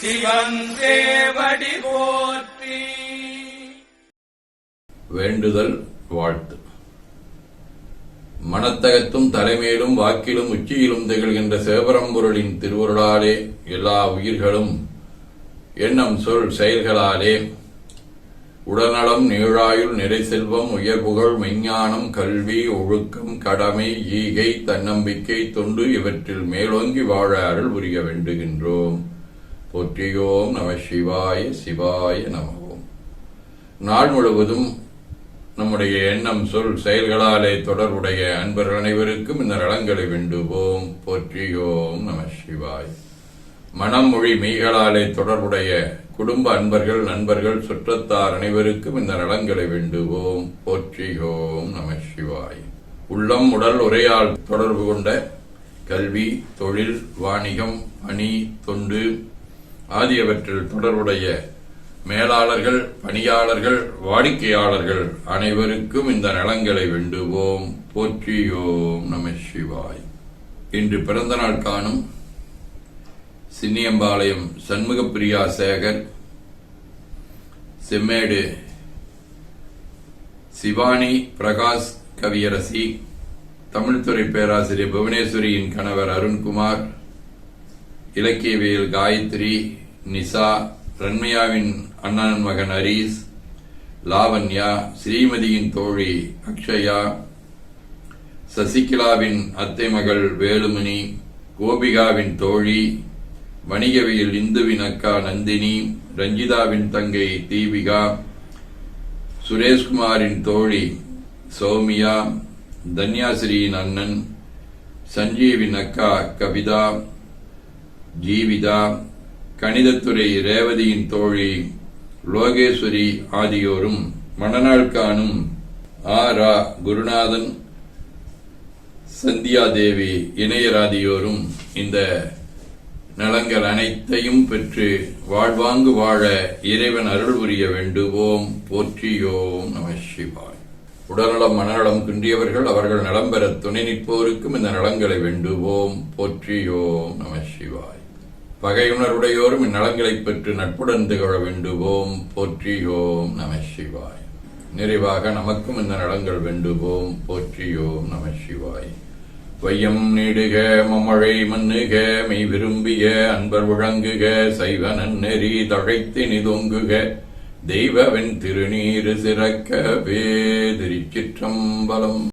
சிவன் போற்றி. வேண்டுதல் வாழ்த்து. மனத்தகத்தும் தலைமையிலும் வாக்கிலும் உச்சியிலும் திகழ்கின்ற சிவபரம்பொருளின் திருவருளாலே எல்லா உயிர்களும் எண்ணம் சொல் செயல்களாலே. உடல்நலம் நீழாயுள் நிறை செல்வம் உயர்புகழ் மெஞ்ஞானம் கல்வி ஒழுக்கம் கடமை ஈகை தன்னம்பிக்கை தொண்டு இவற்றில் மேலோங்கி வாழ அருள் புரிய வேண்டுகின்றோம். போற்றியோம் நம சிவாய சிவாய நமவோம் நாள் முழுவதும் நம்முடைய எண்ணம் சொல் செயல்களாலே தொடர்புடைய அன்பர்கள் அனைவருக்கும் இந்த நலங்களை வேண்டுவோம் போற்றியோம் நம சிவாய். மனம் மொழி மெய்களாலே தொடர்புடைய குடும்ப அன்பர்கள் நண்பர்கள் சுற்றத்தார் அனைவருக்கும் இந்த நலங்களை வேண்டுவோம் போற்றியோம் நம சிவாய். உள்ளம் உடல் உரையால் தொடர்பு கொண்ட கல்வி தொழில் வாணிகம் பணி தொண்டு ஆகியவற்றில் தொடர்புடைய மேலாளர்கள் பணியாளர்கள் வாடிக்கையாளர்கள் அனைவருக்கும் இந்த நலங்களை வேண்டுவோம். போற்றியோம் நம சிவாய். இன்று பிறந்த நாள் காணும் சின்னியம்பாளையம் சண்முகப்பிரியா சேகர் செம்மேடு சிவானி பிரகாஷ் கவியரசி தமிழ்துறை பேராசிரியர் புவனேஸ்வரியின் கணவர் அருண்குமார் இலக்கியவியல் காயத்ரி நிசா ரன்மையாவின் அண்ணன் மகன் ஹரீஸ் லாவண்யா ஸ்ரீமதியின் தோழி அக்ஷயா சசிகலாவின் அத்தை மகள் வேலுமணி கோபிகாவின் தோழி வணிகவியல் இந்துவின் அக்கா நந்தினி ரஞ்சிதாவின் தங்கை தீபிகா சுரேஷ்குமாரின் தோழி சௌமியா தன்யாசிரியின் அண்ணன் சஞ்சீவின் அக்கா கவிதா ஜீவிதா கணிதத்துறை ரேவதியின் தோழி லோகேஸ்வரி ஆகியோரும் மணநாள் காணும் ஆ ரா குருநாதன் சந்தியாதேவி இணையராதியோரும் இந்த நலங்கள் அனைத்தையும் பெற்று வாழ்வாங்கு வாழ இறைவன் அருள் புரிய வேண்டுவோம். போற்றியோம் நம சிவாய். உடல்நலம் மனநலம் குன்றியவர்கள் அவர்கள் நலம் பெற துணை நிற்போருக்கும் இந்த நலங்களை வேண்டுவோம். போற்றியோம் நம சிவாய். பகையுணருடையோரும் இந்நலங்களைப் பெற்று நட்புடன் திகழ வேண்டுவோம். போற்றியோம் நம சிவாய். நிறைவாக நமக்கும் இந்த நலங்கள் வேண்டுவோம். போற்றியோம் நம சிவாய். வையம் நீடுக மமழை மண்ணுக மெய் விரும்பிய அன்பர் விளங்குக சைவ நெறி தழைத்து நிதொங்குக தெய்வவின் திருநீரு சிறக்க திருச்சிற்றம்பலம்.